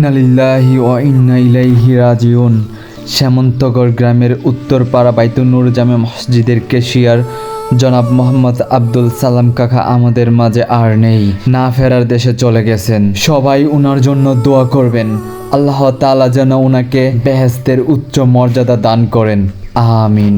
ইন্নালিল্লাহি ও ইন্না ইলাইহি রাজিউন। শ্যামন্তগড় গ্রামের উত্তরপাড়া বাইতুনুর জামে মসজিদের কেশিয়ার জনাব মোহাম্মদ আব্দুল সালাম কাকা আমাদের মাঝে আর নেই। না ফেরার দেশে চলে গেছেন। সবাই উনার জন্য দোয়া করবেন। আল্লাহ তালা যেন উনাকে বেহেস্তের উচ্চ মর্যাদা দান করেন। আমিন।